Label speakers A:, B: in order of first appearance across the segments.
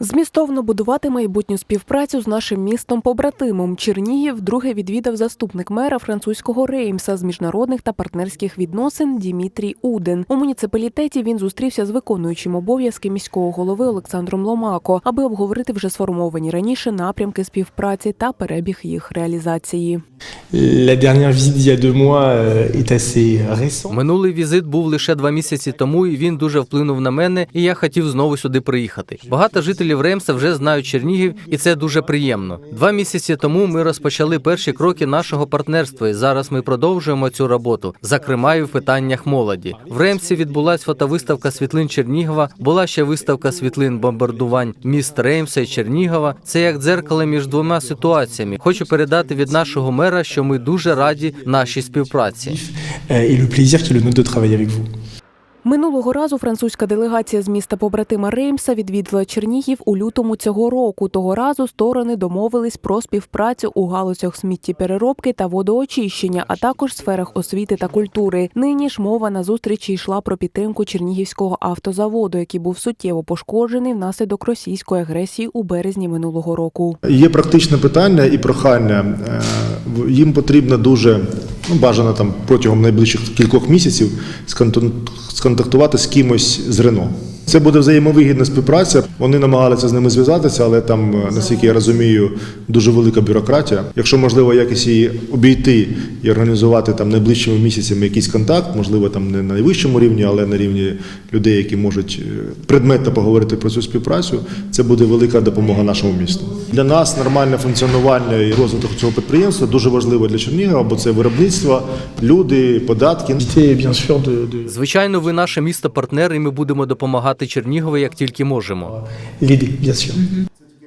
A: Змістовно будувати майбутню співпрацю з нашим містом побратимом Чернігів вдруге відвідав заступник мера французького Реймса з міжнародних та партнерських відносин Дімітрій Уден. У муніципалітеті він зустрівся з виконуючим обов'язки міського голови Олександром Ломако, аби обговорити вже сформовані раніше напрямки співпраці та перебіг їх реалізації.
B: La dernière visite d'il y a deux mois euh, est assez récente.
C: Минулий візит був лише два місяці тому, і він дуже вплинув на мене, і я хотів знову сюди приїхати. Багато жителів Ремса вже знають Чернігів, і це дуже приємно. Два місяці тому ми розпочали перші кроки нашого партнерства, і зараз ми продовжуємо цю роботу, зокрема і в питаннях молоді. В Ремсі відбулась фотовиставка світлин Чернігова. Була ще виставка світлин бомбардувань міст Реймса і Чернігова. Це як дзеркало між двома ситуаціями. Хочу передати від нашого мера, що ми дуже раді нашій співпраці.
B: Euh, et le plaisir qui est.
A: Минулого разу французька делегація з міста побратима Реймса відвідала Чернігів у лютому цього року. Того разу сторони домовились про співпрацю у галузях сміттєпереробки та водоочищення, а також сферах освіти та культури. Нині ж мова на зустрічі йшла про підтримку Чернігівського автозаводу, який був суттєво пошкоджений внаслідок російської агресії у березні минулого року.
D: Є практичне питання і прохання. Е, Їм потрібно дуже ну, бажано там протягом найближчих кількох місяців сконтактувати з кимось з Рено. Це буде взаємовигідна співпраця. Вони намагалися з ними зв'язатися, але там, е, наскільки я розумію, дуже велика бюрократія. Якщо можливо якось її обійти і організувати там найближчими місяцями якийсь контакт, можливо, там не на найвищому рівні, але на рівні людей, які можуть е, предметно поговорити про цю співпрацю, це буде велика допомога нашому місту. Для нас нормальне функціонування і розвиток цього підприємства дуже важливо для Чернігова, бо це виробництво, люди, податки.
C: Звичайно, ви наше місто партнер, і ми будемо допомагати Чернігову як тільки можемо.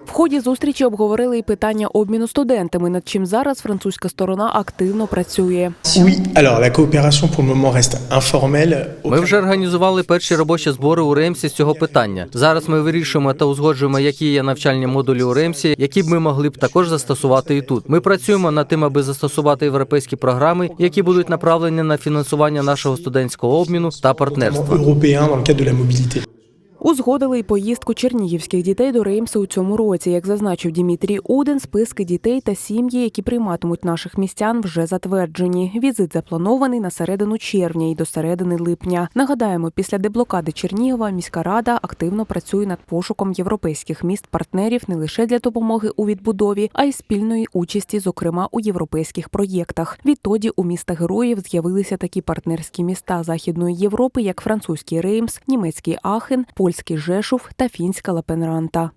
A: В ході зустрічі обговорили і питання обміну студентами, над чим зараз французька сторона активно працює.
C: Ми вже організували перші робочі збори у Ремсі з цього питання. Зараз ми вирішуємо та узгоджуємо, які є навчальні модулі у Ремсі, які б ми могли б також застосувати і тут. Ми працюємо над тим, аби застосувати європейські програми, які будуть направлені на фінансування нашого студентського обміну та партнерства.
A: Узгодили й поїздку чернігівських дітей до Реймса у цьому році. Як зазначив Дімітрій Уден, списки дітей та сім'ї, які прийматимуть наших містян, вже затверджені. Візит запланований на середину червня і до середини липня. Нагадаємо, після деблокади Чернігова міська рада активно працює над пошуком європейських міст партнерів не лише для допомоги у відбудові, а й спільної участі, зокрема у європейських проєктах. Відтоді у містах героїв з'явилися такі партнерські міста Західної Європи, як французький Реймс, німецький Ахен, польський Жешув та фінська Лапенранта.